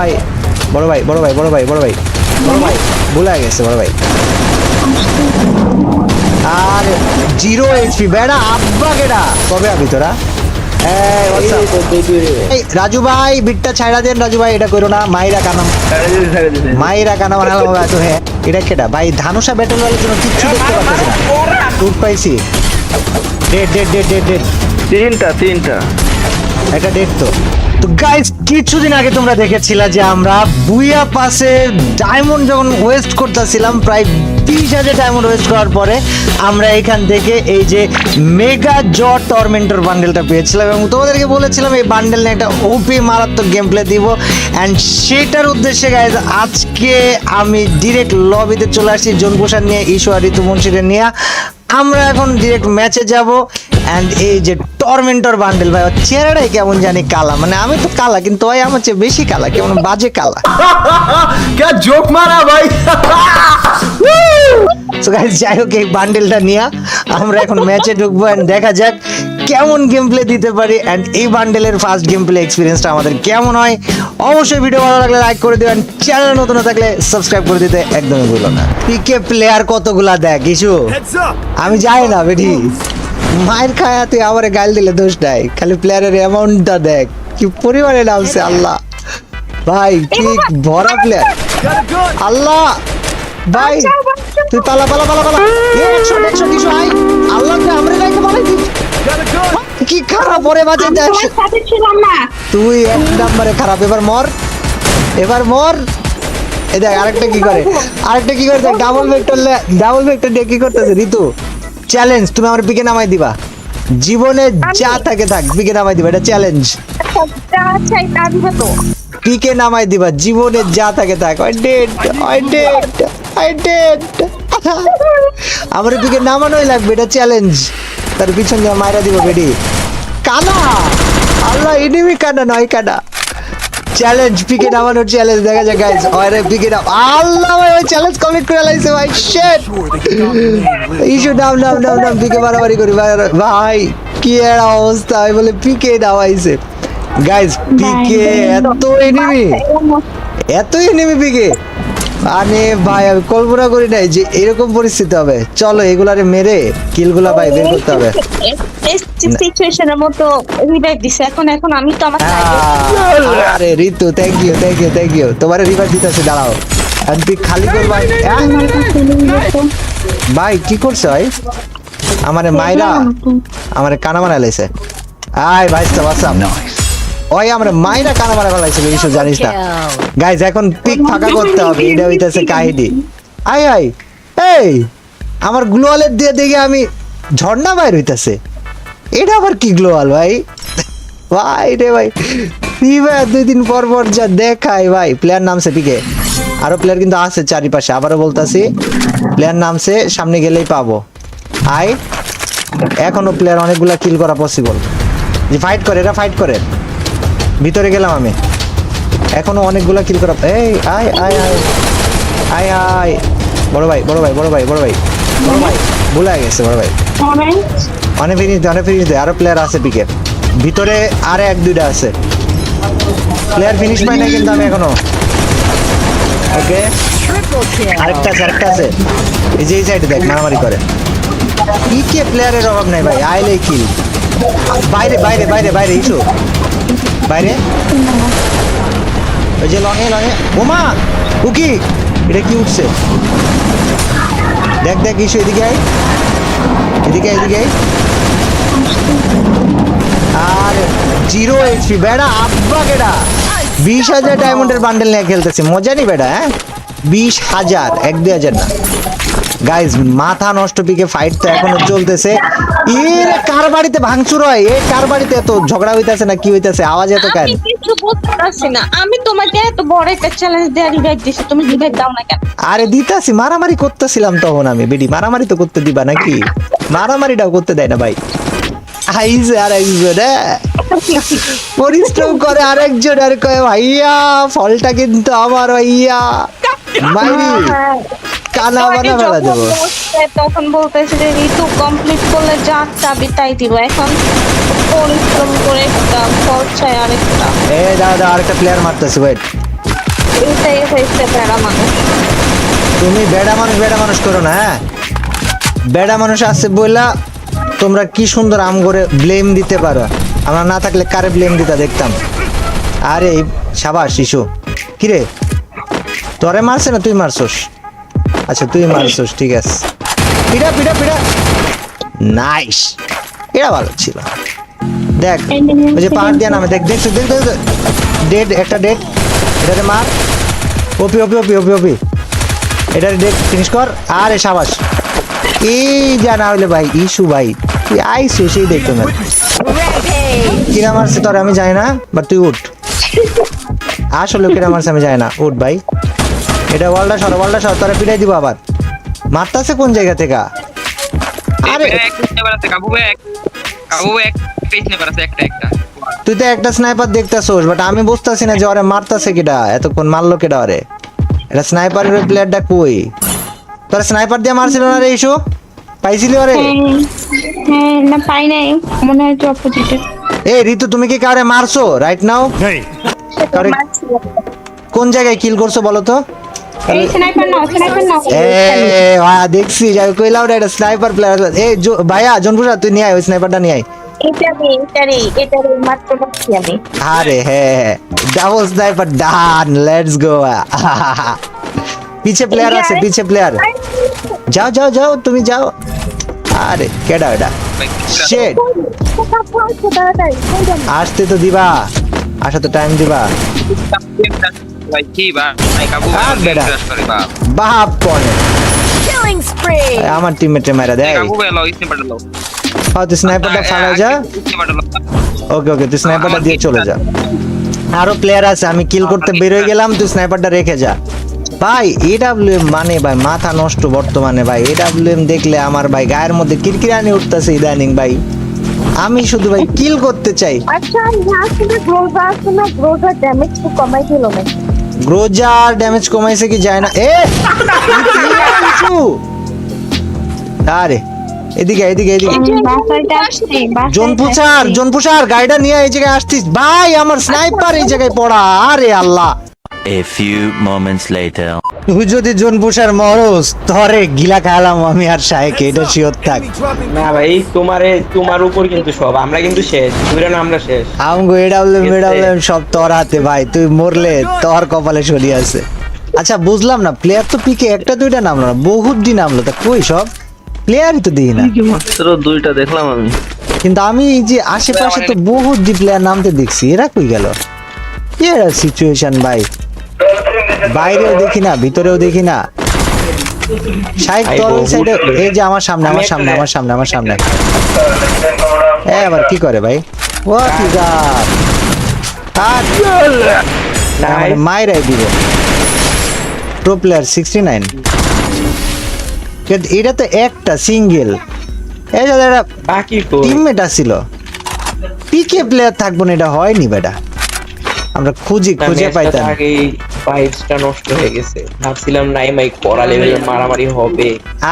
আয় বড় ভাই বড় ভাই বড় ভাই বড় ভাই বড় ভাই ভুলে গেছে বড় ভাই। আর জিরো এইচপি বেড়া আব্বা কেডা? কবে আবি তোরা? রাজু ভাই বিটটা ছাইড়া দেন রাজু ভাই এটা করো না মাইরা কানাম। মাইরা কানাম আনালাম তো হ্যাঁ এটা কেডা? ভাই ধানুষা ব্যাটেল ওয়ালের জন্য কিচ্ছু দেখতে পাচ্ছি না। টুট পাইছি। Dead dead dead dead dead তিনটা তিনটা। এটা ডেট তো। তো গাইস কিছুদিন আগে তোমরা দেখেছিলা যে আমরা বুইয়া পাশে ডায়মন্ড যখন ওয়েস্ট করতেছিলাম, প্রায় বিশ হাজার ডায়মন্ড ওয়েস্ট করার পরে আমরা এখান থেকে এই যে মেগা জট টর্মেন্টর বান্ডেলটা পেয়েছিলাম এবং তোমাদেরকে বলেছিলাম এই বান্ডেল নিয়ে একটা ওপি মারাত্মক গেম প্লে দিব। অ্যান্ড সেটার উদ্দেশ্যে গাইজ আজকে আমি ডিরেক্ট লবিতে চলে আসছি জন প্রসাদ নিয়ে, ঈশ্বর ঋতু মুন্সিরে নিয়ে। আমরা এখন ডিরেক্ট ম্যাচে যাব। অ্যান্ড এই যে টর্মেন্টর বান্ডেল ভাই ওর চেহারাটাই কেমন জানি কালা। মানে আমি তো কালা কিন্তু ওই আমার চেয়ে বেশি কালা কেমন বাজে কালা। কে জোক মারা ভাই সো গাইস যাই হোক এই বান্ডেলটা নিয়া আমরা এখন ম্যাচে ঢুকবো অ্যান্ড দেখা যাক কেমন গেম প্লে দিতে পারি। অ্যান্ড এই বান্ডেলের ফার্স্ট গেম প্লে এক্সপিরিয়েন্সটা আমাদের কেমন হয় অবশ্যই ভিডিও ভালো লাগলে লাইক করে দেবেন চ্যানেল নতুন থাকলে সাবস্ক্রাইব করে দিতে একদমই ভুলো না। পিকে প্লেয়ার কতগুলা দেখ কিছু আমি যাই না বেটি। মায়ের খায়া তুই আমার গাল দিলে দোষ নাই। খালি প্লেয়ারের অ্যামাউন্টটা দেখ। কি পরিমাণে নামছে আল্লাহ। ভাই কি ভরা প্লেয়ার আল্লাহ ভাই তুই পালা পালা পালা পালা। একশো একশো কিছু আই আল্লাহ রে আমরে লাইকে পালাই তুই কি খারাপ পরে বাজে তুই এক নম্বরে খারাপ এবার মর। এবার মর। এই দেখ আরেকটা কি করে? আরেকটা কি করে দেখ ডাবল ভেক্টর ডাবল ভেক্টর দিয়ে কি করতেছে ঋতু? চ্যালেঞ্জ তুমি আমার পিকে নামাই দিবা। জীবনে যা থাকে থাক পিকে নামাই দিবা এটা চ্যালেঞ্জ পিকে নামাই দিবা জীবনে যা থাকে থাক। I dead I dead I dead আমার পিকে নামানোই লাগবে এটা চ্যালেঞ্জ তার পিছন দিয়ে মাইরা দিব বেডি কানা! আল্লাহ এনিমি কানা নয় কানা। চ্যালেঞ্জ পিকে নামানোর চ্যালেঞ্জ দেখা যায় গাইস আরে পিকে নাম আল্লাহ ভাই ওই চ্যালেঞ্জ কমপ্লিট করে লাইছে ভাই শিট ইস্যু নাম নাম নাম নাম পিকে মারামারি করি ভাই- ভাই কি এর অবস্থা আমি বলে পিকে নামাইছে গাইস পিকে এত এনিমি এত এনিমি পিকে আরে ভাই আমি কল্পনা করি নাই যে এরকম পরিস্থিতি হবে। চলো এগুলারে মেরে কিলগুলা ভাই বের করতে হবে। সিচুয়েশনের মতো রিভাইভ দিছে। এখন এখন আমি তো আমার আরে Ritu thank you thank you thank you তোমার রিভার দিতেছে দাঁড়াও। আর তুই খালি কর ভাই ভাই কি করছ ভাই? আমারে মাইরা আমারে কানা আয় ভাই তো হোয়াটসঅ্যাপ ওই আমরা মাইরা কানা মারা ফেলাইছে ইস্যু জানিস না। গাইজ এখন পিক ফাঁকা করতে হবে এটা হইতাছে কাহিনী। আয় আয়। এই আমার গ্লোয়ালের দিয়ে দেখে আমি ঝর্ণা বাইর হইতাছে। এটা আবার কি গ্লোয়াল ভাই? ভাই রে ভাই। ফিভার দুই দিন পর পর যা দেখায় ভাই। প্লেয়ার নামছে পিকে। আরও প্লেয়ার কিন্তু আছে চারিপাশে আবারও বলতাছি। প্লেয়ার নামছে সামনে গেলেই পাবো। আই এখনও প্লেয়ার অনেকগুলা কিল করা পসিবল যে ফাইট করে এরা ফাইট করে। ভিতরে গেলাম আমি। এখনও অনেকগুলা কিল করা এই আয় আয় আয়। আয় আয়। বড় ভাই বড় ভাই বড় ভাই বড় ভাই। বড় ভাই ভুলে গেছে বড় ভাই। অনেক ফিনিশ দে অনেক ফিনিশ দে। আরও প্লেয়ার আছে পিকে ভিতরে আর এক দুইটা আছে। প্লেয়ার ফিনিশ পাই না কিন্তু আমি এখনও। ওকে আরেকটা আছে আরেকটা আছে। এই যে এই সাইডে দেখ মারামারি করে। কি পিকে প্লেয়ারের অভাব নাই ভাই আইলে কিল বাইরে বাইরে বাইরে বাইরে ইস্যু বাইরে? ওই যে লঙে লঙে ওমা উকি এটা কি উঠছে? দেখ দেখ ইস্যু এদিকে আয়। এদিকে এদিকে। আর, জিরো এইচপি বেড়া, আব্বা কেডা। বিশ হাজার ডায়মন্ডের বান্ডেল নিয়ে খেলতেছে। মজা নি বেড়া হ্যাঁ? বিশ হাজার, এক দুই হাজার না। গাইজ মাথা নষ্ট পিকে ফাইট তো এখনও চলতেছে। এর কার বাড়িতে ভাঙচুর হয়? এ কার বাড়িতে এত ঝগড়া হইতাছে না কি হইতাছে? আওয়াজ এত কেন? আমি কিছু বলতে পারছি না। আমি তোমাকে এত বড় একটা চ্যালেঞ্জ দেওয়া রিভাইভ দিছি তুমি রিভাইভ দাও না কেন? আরে দিতাছি মারামারি করতেছিলাম তখন আমি। বেডি মারামারি তো করতে দিবা নাকি? মারামারিটাও করতে দেয় না ভাই। আইছে আর একজন পরিশ্রম করে আরেকজন আর কয় ভাইয়া ফলটা কিন্তু আমার ভাইয়া। মাইরি। কানা বানা ফেলা দেবো। তখন বলতেছে যে ঋতু কমপ্লিট করলে যা চাবি তাই দিব। এখন পরিশ্রম করে একটা ফল চাই আরেকটা। এ দাদা আরেকটা প্লেয়ার মারতেছে ওয়েট এইটাই হয়েছে বেড়া মানুষ। তুমি বেড়া মানুষ বেড়া মানুষ করো না হ্যাঁ? বেড়া মানুষ আছে বইলা তোমরা কি সুন্দর আম করে ব্লেম দিতে পারো। আমরা না থাকলে কারে ব্লেম দিতা দেখতাম? আরে সাবাস শিশু কিরে? তোরে মারছে না তুই মারছস? আচ্ছা তুই মারছস, ঠিক আছে। পিড়া পিড়া পিড়া নাইস এটা ভালো ছিল। দেখ, ওই যে পাহাড় দিয়া নামে, দেখ দেখ দেখ ডেড একটা ডেড এটাতে মার। ওপি ওপি ওপি ওপি ওপি এটা ডেট ফিনিশ কর। আরে, সাবাস। এই যা না হইলে ভাই ইস্যু ভাই। তুই আইসু সেই দেখতো না কিরা মারছে তোর আমি জানি না বাট তুই উঠ। আসলে কিরা মারছে আমি জানি না, উঠ ভাই। এটা ওয়ালটা সর ওয়ালটা সর তোরা পিটাই দিব আবার। মারতাছে কোন জায়গা থেকে? আরে! এক স্নাইপার আছে কাবু এক কাবু এক স্নাইপার আছে একটা একটা। তুই তো একটা স্নাইপার দেখতেছোস বাট আমি বুঝতাছি না যে ওরে মারতাছে কিটা এতক্ষণ মারলো কিটা ওরে। এটা স্নাইপারের প্লেয়ারটা কই? তোর স্নাইপার দিয়ে মারছিল না রে ইস্যু পাইছিলি ওরে? হ্যাঁ না পাই নাই। মনে হয় যে অপোজিটে এই ঋতু তুমি কি কারে মারছো রাইট নাও কারে কোন জায়গায় কিল করছ বলো তো? এ দেখছি কইলাম এটা স্নাইপার প্লেয়ার এই জো- ভাইয়া জনপুরা তুই নিয়ে আয় ওই স্নাইপারটা নিয়ে আয়। আরে হ্যাঁ double sniper done let's go পিছে প্লেয়ার আছে পিছে প্লেয়ার যাও যাও যাও তুমি যাও। আরে কেডা এটা শেট আসতে তো দিবা আসা তো টাইম দিবা আমার টিমমেটে মারা দেয় হ্যাঁ তুই স্নাইপারটা যা। ওকে ওকে তুই স্নাইপারটা দিয়ে চলে যা। আরও প্লেয়ার আছে আমি কিল করতে বেরোয় গেলাম তুই স্নাইপারটা রেখে যা। ভাই এডাব্লিউএম মানে ভাই মাথা নষ্ট বর্তমানে ভাই। এডাব্লিউএম দেখলে আমার ভাই গায়ের মধ্যে কিরকিরানি উঠতেছে ইদানিং ভাই। আমি শুধু ভাই কিল করতে চাই। আচ্ছা না আসলে গ্রোথ না গ্রোথ ড্যামেজ তো কমাই দিল না। গ্রোজার ড্যামেজ কমাইছে কি যায় না? এ! কিছু আরে এদিকে এদিকে এদিকে। জনপুষার জনপুষার গাড়িটা নিয়ে এই জায়গায় আসতিস ভাই আমার স্নাইপার এই জায়গায় পড়া। আরে আল্লাহ। A few moments later. তুই যদি জনপুষার মরস তরে গিলা খালাম আমি আর শাহেকে এটা শিওর থাক। না ভাই তোমারে তোমার উপর কিন্তু সব আমরা কিন্তু শেষ। বুঝলে না আমরা শেষ। আমগো এডাবলেম এডাবলেম সব তোর হাতে ভাই তুই মরলে তোর কপালে সরি আছে। আচ্ছা বুঝলাম না প্লেয়ার তো পিকে একটা দুইটা নামলো না বহুত দিন নামলো তা কই সব? প্লেয়ারই তো দিই না। মাত্র দুইটা দেখলাম আমি। কিন্তু আমি এই যে আশেপাশে তো বহুত দি প্লেয়ার নামতে দেখছি এরা কই গেল? কি এরা সিচুয়েশন ভাই। বাইরেও দেখি না ভিতরেও দেখি না। সাইড এই যে আমার সামনে আমার সামনে আমার সামনে আমার সামনে। এ আবার কি করে ভাই? ও কি মায়েরাই দিব। প্রো প্লেয়ার সিক্সটি নাইন এটা তো একটা সিঙ্গেল এই বাকি তো টিমমেট আসছিল পিকে প্লেয়ার থাকব না এটা হয়নি বেটা। আমরা খুঁজি খুঁজে পাইতাম। আগেই ভাইবসটা নষ্ট হয়ে গেছে। ভাবছিলাম নাই মাই করা লেভেলের মারামারি হবে।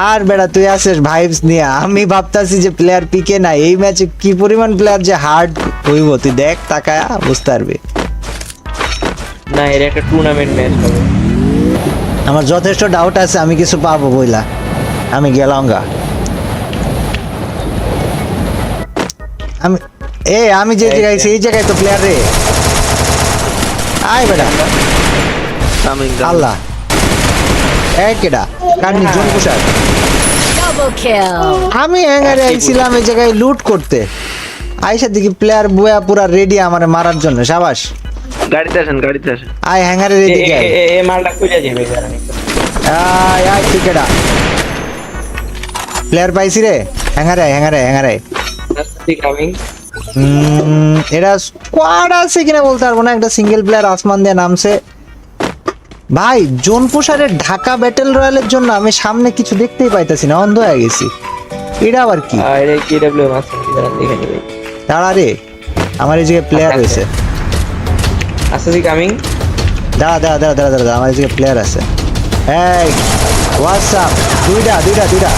আর বেটা তুই আসিস ভাইবস নিয়ে। আমি ভাবতাছি যে প্লেয়ার পিকে না এই ম্যাচে কি পরিমাণ প্লেয়ার যে হার্ড হইব? তুই দেখ তাকায়া বুঝতে পারবি। না এর একটা টুর্নামেন্ট ম্যাচ হবে। আমার যথেষ্ট ডাউট আছে আমি কিছু পাবো বইলা। আমি গেলাম গা। আমি এ আমি যে জায়গায় এই জায়গায় তো প্লেয়ার রে। আয় বেটা। আমি আল্লাহ। এক কেডা? জন পোশাক kill! আমি হ্যাঙ্গারে আইছিলাম এই জায়গায় লুট করতে। আইসা দেখি প্লেয়ার বয়া পুরা রেডি আমারে মারার জন্য। সাবাস। গাড়িতে আসেন গাড়িতে আসেন। আয় হ্যাঙ্গারে রেডি আয় এ- এ মালটা খুঁজে যাবে আয়। আয় তুই কেডা? প্লেয়ার পাইছি রে। হ্যাঙ্গারে হ্যাঙ্গারে হ্যাঙ্গারে আয়। এটা স্কোয়াড আছে কিনা বলতে পারব না। একটা সিঙ্গেল প্লেয়ার আসমান দিয়ে নামছে। ভাই জোনপুষারের ঢাকা ব্যাটেল রয়্যালের জন্য আমি সামনে কিছু দেখতেই পাইতাছি না অন্ধ হয়ে গেছি। এটা আবার কি? আর কি ডাব্লিউ আছে? দেখে নিবে। দাঁড়া রে আমার এই জায়গায় প্লেয়ার রয়েছে। আচ্ছা। ঠিক কামিং দাঁড়া দাঁড়া দাঁড়া দাঁড়া দাঁড়া আমার এই জায়গায় প্লেয়ার আছে। এই হোয়াটসঅ্যাপ দুইটা দুইটা দুইটা।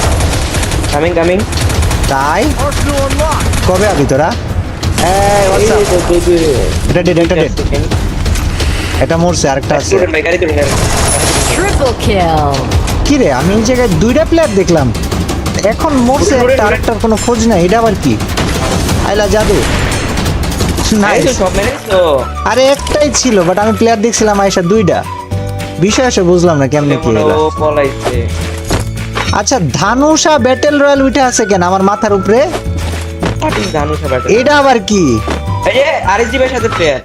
কামিং কামিং তাই? কবে আবি তোরা? এই এটা ডেট এটা ডেট এটা মরছে আরেকটা আছে. কি রে আমি এই জায়গায় দুইটা প্লেয়ার দেখলাম। এখন মরছে একটা আরেকটার কোনো খোঁজ নাই এটা আবার কি? আইলা জাদু। আরে একটাই ছিল বাট আমি প্লেয়ার দেখছিলাম আয়সা দুইটা। বিষয় আসে বুঝলাম না কেমনে কি পলাইছে। আচ্ছা ধানুষা ব্যাটেল রয়্যাল উঠে আছে কেন আমার মাথার উপরে? ধানুষা এটা আবার কি? এই যে আরএসজি সাথে প্লেয়ার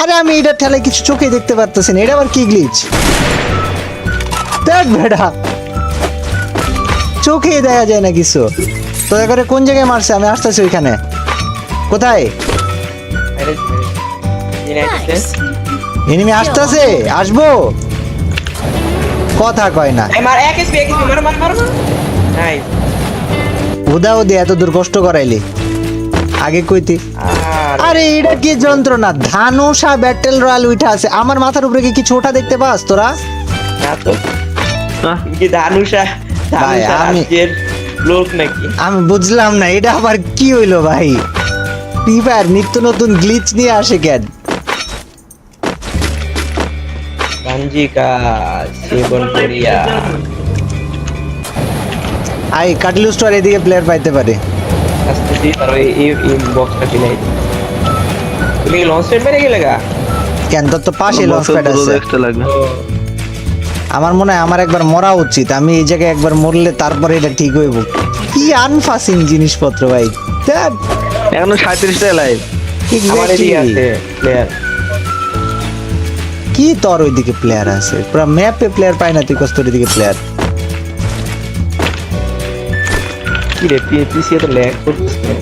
আরে আমি এটা ঠেলে কিছু চোখে দেখতে পারতেছি না। এটা আবার কি গ্লিচ দেখ বেটা চোখেই দেখা যায় না কিছু। তো এবারে কোন জায়গায় মারছে? আমি আসতেছি ওইখানে। কোথায়? এনিমি আসতেছে আসব? কথা কয় না। উদা উদি এত দূর কষ্ট করাইলি। আগে কইতি আর এটা কি যন্ত্রণা? ধানুষা ব্যাটেল রয়্যাল উঠে আছে। আমার মাথার উপরে কি কিছু ওঠা দেখতে পাস তোরা? না তো। কি ধানুষা ধানুষা আমি- আজকের লোক নাকি? আমি বুঝলাম না এটা আবার কি হইল ভাই? ফ্রি ফায়ার নিত্য নতুন গ্লিচ নিয়ে আসে কেন? গাঞ্জিকা সেবন করিয়া। আই কাটলু স্টোর এদিকে প্লেয়ার পাইতে পারে। আসতেছি আর এই এই বক্সটা কিনে তুমি লঞ্চ প্যাড মেরে গেলে গা? কেন তোর তো পাশে লঞ্চ প্যাড আছে। আমার মনে হয় আমার একবার মরা উচিত। আমি এই জায়গায় একবার মরলে তারপরে এটা ঠিক হইব। কি আনফাসিং জিনিসপত্র ভাই। এখনও সাঁত্রিশটা লাইভ। এদিকে আছে প্লেয়ার কি তোর ওইদিকে প্লেয়ার আছে? পুরো ম্যাপে প্লেয়ার পাই না তুই কস্তর দিকে প্লেয়ার কি রে পিসি তো ল্যাগ করতেছে।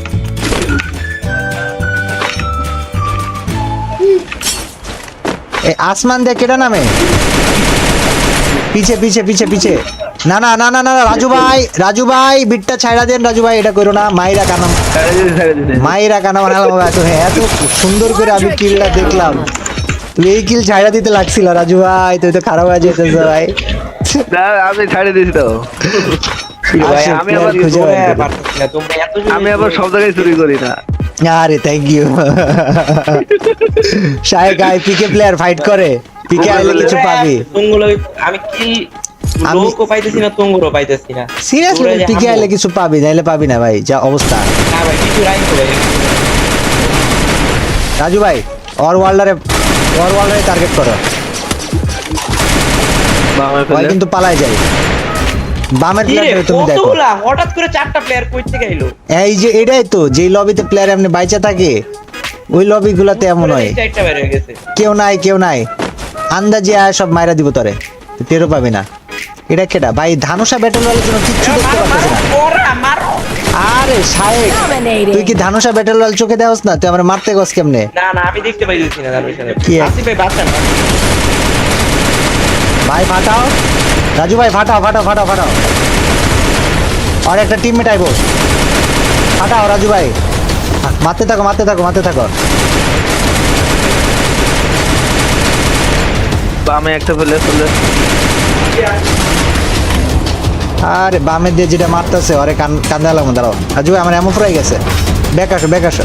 এই আসমান দিয়ে কেটা নামে? পিছে পিছে পিছে পিছে। না না না না না না, রাজু ভাই রাজু ভাই বিটটা ছাইড়া দেন রাজু ভাই এটা করো না মাইরা দিতে মাইরা কানা বানালাম এত হ্যাঁ এত সুন্দর করে আমি কিলটা দেখলাম। তুই এই কিল ছাইড়া দিতে লাগছিল রাজু ভাই তুই তো খারাপ হয়ে যেতেছ ভাই। না, আমি ছাড়ে দিয়েছি তো। আমি আবার আমি সব জায়গায় চুরি করি না। আরে থ্যাংক ইউ শাহেক আই পিকে প্লেয়ার ফাইট করে। পিকে আইলে কিছু পাবি। আমি কি লোকও পাইতেছি না তুমগুলো পাইতেছি না? সিরিয়াসলি পিকে আইলে কিছু পাবি নাইলে পাবি না ভাই যা অবস্থা। না ভাই কিছু রাইট করে। রাজু ভাই ওর ওয়ার্ল্ডারে ওয়ার্ল্ডারে টার্গেট করো। বামে কিন্তু পালায় যায়। বামের প্লেয়ার তুমি দেখো। হঠাৎ করে চারটা প্লেয়ার কই থেকে এলো এই যে এটাই তো যেই লবিতে প্লেয়ার এমনি বাইচা থাকে ওই লবি গুলাতে এমন হয়। হয়ে কেউ নাই কেউ নাই। আন্দাজে আয় সব মাইরা দিব তরে। তেরো টেরও পাবি না। এটা কেটা ভাই ধানুষা ব্যাটেল ওয়ালের জন্য কিচ্ছু দেখতে পারতেছি না। মারো, ওরা, মারো। আরে শায়েক Dominating. তুই কি ধানুষা ব্যাটেল ওয়াল চোখে দেওস না? তুই আমার মারতে গস কেমনে? না না আমি দেখতে পাইতেছি না সাথে কি আসিফ ভাই বাঁচান। ভাই ফাটাও। রাজু ভাই ফাটাও ফাটাও ফাটাও ফাটাও। আর একটা টিম মেটাইব ফাটাও রাজু ভাই। মারতে থাকো মারতে থাকো মারতে থাকো। বামে একটা ফেলে ফেলে। আরে বামের দিয়ে যেটা মারতেছে ওরে কান কান্দা লাগবে দাঁড়াও। ভাই আমার এমন ফুরাই গেছে। ব্যাক আসো ব্যাক আসো।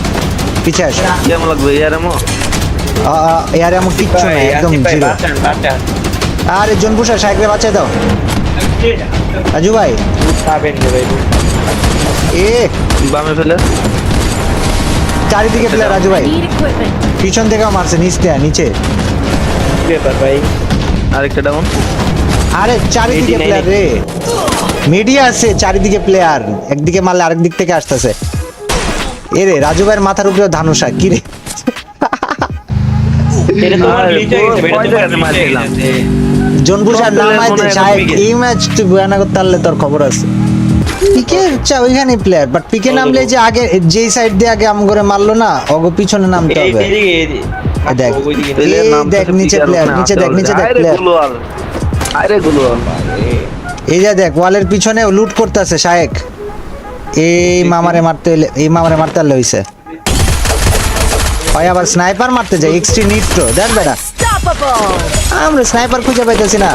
পিছে আসো। কেমন লাগবে ইয়ার এমন এর এমন কিচ্ছু নাই একদম জিরো আরে জনপুষা সাইকেলে বাঁচাই দাও। রাজু ভাই। এ বামে ফেলে। চারিদিকে প্লেয়ার রাজু ভাই। পিছন থেকেও মারছে নিচ থেকে নিচে। ব্যাপার ভাই? আরেকটা ডাউন আরে চারিদিকে প্লেয়ার রে। মিডিয়া আছে চারিদিকে প্লেয়ার একদিকে মারলে আরেক দিক থেকে আসতেছে এরে রাজু ভাইয়ের মাথার উপরে ধানুষা কি রে। জনপুষার নাম চাই পিকে। এই ম্যাচ তুই বয়ানা করতে পারলে তোর খবর আছে পিকে চা ওইখানে প্লেয়ার বাট পিকে নামলে যে আগে যেই সাইড দিয়ে আগে আম করে মারলো না অগো পিছনে নামতে হবে দেখ। দেখ, নিচে player, নিচে দেখ, নিচে দেখ। গুলোয়াল আরে গুলোয়াল এই যে দেখ ওয়ালের পিছনে লুট করতেছে শায়েক। এই মামারে মারতে হইলে এই মামারে মারতে হলে হইছে। হয় আবার স্নাইপার মারতে যায় এক্সট্রি নিট্রো দেখ বেটা। আমরা স্নাইপার খুঁজে পাইতেছি না।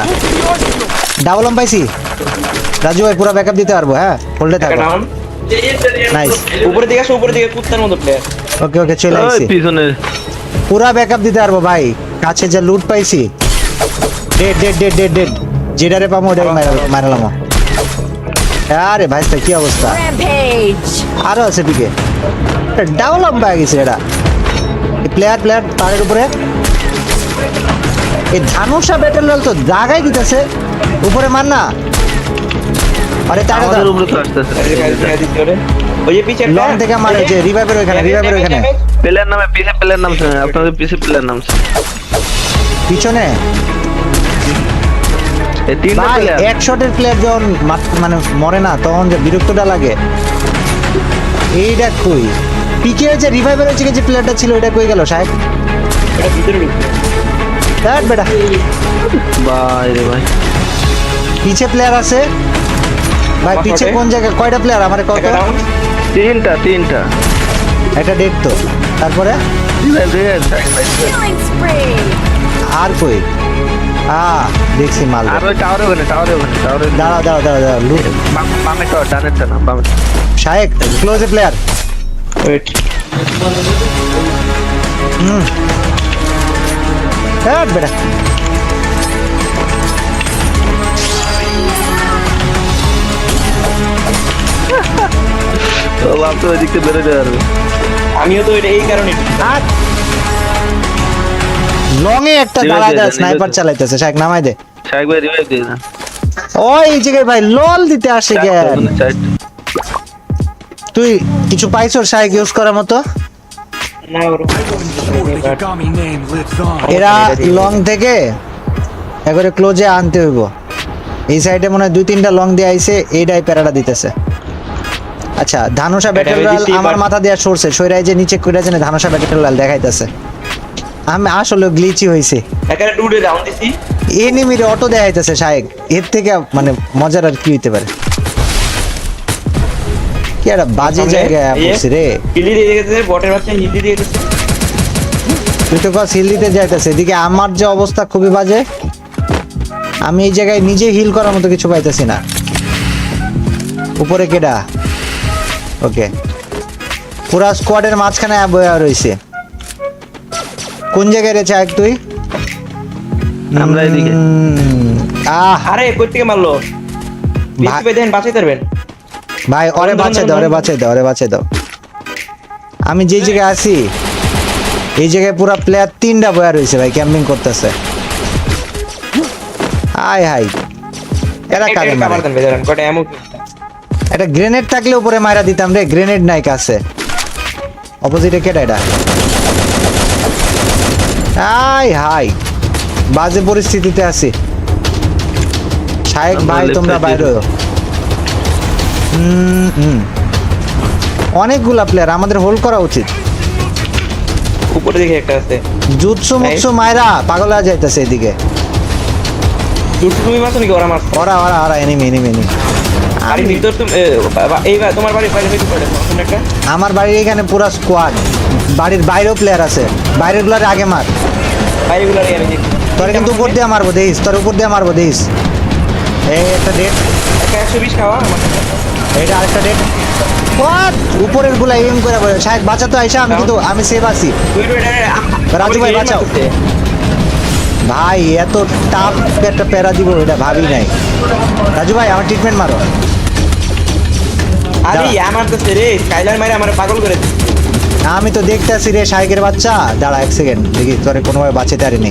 ডাবল অম পাইছি। রাজু ভাই পুরো ব্যাকআপ দিতে পারব হ্যাঁ? হোল্ডে থাকো। নাইস উপরের দিকে আসো উপরের দিকে কুত্তার মতো প্লেয়ার ওকে ওকে চলে ওই আসছি পিছনে। পুরা ব্যাকআপ দিতে পারব ভাই। কাছে যে লুট পাইছি। Dead dead dead dead dead যেটারে পাবো ওটাই মারালাম আরে ভাই কি অবস্থা? আরও আছে পিকে। ডেভেলপ হয়ে গেছে এটা। প্লেয়ার প্লেয়ার তারের উপরে। এই ধানুষা ব্যাটেল রয়্যাল তো জাগাই দিতেছে। উপরে মার না। আরে আমাদের উপরে তো আসতেছে। ওই যে পিছে লং থেকে মারে যে রিভাইভের রিভাইভের ওইখানে প্লেয়ার নামে পিছে প্লেয়ার নামছে আপনাদের পিছে প্লেয়ার নামছে পিছনে। ভাই প্লেয়ার এক শটের প্লেয়ার যখন মানে মরে না তখন যে বিরক্তটা লাগে। এইটা কই? পিকে যে রিভাইভের হচ্ছে যে প্লেয়ারটা ছিল ওটা কই গেল সাহেব? এটা দেখ বেটা। ভাই রে ভাই। পিছে প্লেয়ার আছে? ভাই পিছে কোন জায়গায় কয়টা প্লেয়ার আমার কত? তিনটা তিনটা। একটা ডেট তো। তারপরে. আর কই? আ দেখছি মাল আর ওই টাওয়ারে ওখানে টাওয়ারে ওখানে টাওয়ারে দাঁড়াও দাঁড়াও দাঁড়াও দাঁড়াও লুট বামে টাওয়ার ডানেরটা না বামে শায়েক ক্লোজ এ প্লেয়ার হুম। হ্যাঁ বেটা। তো ভাবতো ওই দিক থেকে বেরোতে পারবে। আমিও তো এটা এই কারণে আর লং এ একটা দাঁড়া দিয়ে স্নাইপার চালাইতেছে শায়েক নামাই দে। শাহেক ভাই রিভাইভ দিয়ে না ওই এই জায়গায় ভাই লল দিতে আসে কেন তুই কিছু পাইছস শায়েক ইউজ করার মতো? এরা লং থেকে একবারে ক্লোজে আনতে হইব। এই সাইডে মনে হয় দুই তিনটা লং দিয়ে আইছে এইটাই প্যারাটা দিতেছে। আচ্ছা ধানুষা ব্যাটেল রয়্যাল আমার মাথা দেওয়া সরছে সইরাই যে নিচে কইরা জানে ধানুষা ব্যাটেল রয়্যাল দেখাইতেছে। আমি আসলে গ্লিচি হইছে এখানে টুডে ডাউন দিছি। এনিমির অটো দেখাইতেছে শায়েক। এর থেকে মানে মজার আর কি হইতে পারে? কি একটা বাজে জায়গায় পড়ছি রে। হিলি দিয়ে গেছে বটের বাচ্চা হিলি দিয়ে গেছে। তুই তো কস হিল দিতে যাইতেছে। এদিকে আমার যে অবস্থা খুবই বাজে। আমি এই জায়গায় নিজে হিল করার মতো কিছু পাইতেছি না। উপরে কেডা? ওকে। পুরা স্কোয়াডের মাঝখানে বয়া রয়েছে। কোন জায়গায় রেছে এক তুই আমরা এদিকে। আহ। আরে কই থেকে মারলো ভাই- দেন বাঁচাই ভাই ওরে বাঁচাই দাও ওরে বাঁচাই দাও ওরে বাঁচাই দাও। আমি যে জায়গায় আছি এই জায়গায় পুরো প্লেয়ার তিনটা বয়া রয়েছে ভাই ক্যাম্পিং করতেছে। আয় হাই এরা কারে একটা গ্রেনেড থাকলে উপরে মারা দিতাম রে গ্রেনেড নাই কাছে অপোজিটে কেটা এটা? আয় হাই বাজে পরিস্থিতিতে আছি শায়েক ভাই তোমরা বাইরে। হুম অনেকগুলা প্লেয়ার আমাদের হোল্ড করা উচিত উপরে দেখে একটা আছে জুৎসু মুৎসু মায়েরা পাগল হয়ে যাইতেছে এদিকে দুটো তুমি মারছো নাকি ওরা মারছো ওরা ওরা ওরা এনিমি এনিমি এনিমি বাড়ির ভিতর তুমি এই তোমার বাড়ির বাইরে কোন একটা আমার বাড়ি এখানে পুরা স্কোয়াড বাড়ির বাইরেও প্লেয়ার আছে। বাইরেরগুলার আগে মার। আমি দেখি। তোর কিন্তু উপর দিয়ে মারবো দেখিস? তোর উপর দিয়ে মারবো দেখিস? এই একটা ডেট একটা একশো বিশ খাওয়া। এটা আরেকটা ডেট হোয়াট উপরেরগুলা এম করে বলে শাহেদ বাঁচা তো আইসা আমি কিন্তু আমি সেভ আছি। রাজু ভাই, বাঁচাও। ভাই এত টাপ একটা প্যারা দিব এটা ভাবি নাই। রাজু ভাই আমার ট্রিটমেন্ট মারো। আরে। আমার তো রে স্কাইলার মারে আমার পাগল করে দিচ্ছে। আমি তো দেখতে আছি রে শাহেকের বাচ্চা। দাঁড়া এক সেকেন্ড দেখি তোরে কোনোভাবে বাঁচাতে পারিনি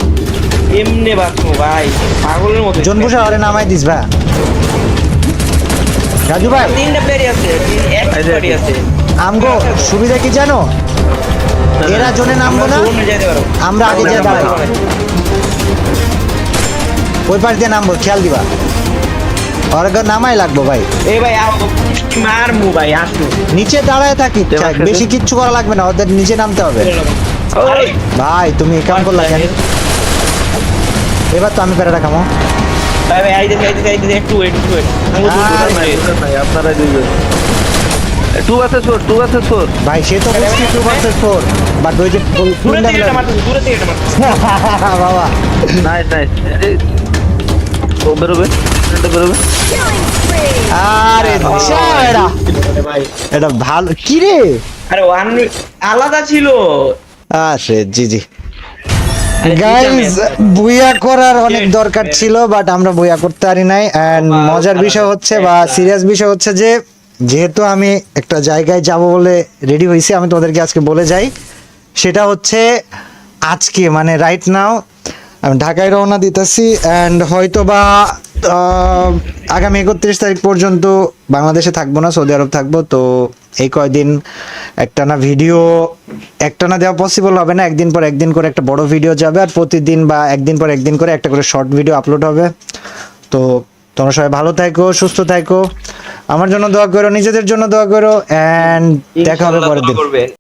এমনে বাঁচবো ভাই। পাগলের মতো জনপুষা হরে নামাই দিস ভাই। রাজু ভাই। তিনটা প্লেয়ারই আছে তিন- এক প্লেয়ারই আছে। আমগো সুবিধা কি জানো? এরা জনে নামবো না আমরা আগে যে দাঁড়াই। ওই পাশ দিয়ে নামবো খেয়াল দিবা। ওর নামাই লাগবো ভাই। এই ভাই মারমু ভাই আসু। নিচে দাঁড়ায় থাকি? বেশি কিচ্ছু করা লাগবে না ওদের নিচে নামতে হবে। ভাই তুমি এই কাম করলা কেন? এবার তো আমি প্যারাটা খামো। ভাই ভাই আইতে আইতে আইতে একটু ওয়েট একটু ওয়েট আর নাই, নাই, আপনারা দুইজন টু আছে ফোর টু আছে ফোর ভাই সে তো বুঝছি টু ভার্সেস ফোর বাট ওই যে ফুল- মারতেছে বাবা। নাইস নাইস ও বেরোবে। এটা বেরোবে। আরে এরা এটা ভালো। কি রে? আরে ওয়ান আলাদা ছিল। আসে জি জি। গাইজ বুয়া করার অনেক দরকার ছিল বাট আমরা বুয়া করতে পারি নাই। এন্ড মজার বিষয় হচ্ছে বা সিরিয়াস বিষয় হচ্ছে যে যেহেতু আমি একটা জায়গায় যাব বলে রেডি হয়েছি আমি তোমাদেরকে আজকে বলে যাই। সেটা হচ্ছে আজকে মানে রাইট নাও আমি ঢাকায় রওনা দিতেছি অ্যান্ড হয়তো বা আগামী একত্রিশ তারিখ পর্যন্ত বাংলাদেশে থাকব না সৌদি আরব থাকব তো এই কয়দিন একটানা ভিডিও একটানা দেওয়া পসিবল হবে না একদিন পর একদিন করে একটা বড় ভিডিও যাবে আর প্রতিদিন বা একদিন পর একদিন করে একটা করে শর্ট ভিডিও আপলোড হবে। তো তোমরা সবাই ভালো থাকো সুস্থ থাকো আমার জন্য দোয়া করো নিজেদের জন্য দোয়া করো অ্যান্ড দেখা হবে পরের দিন।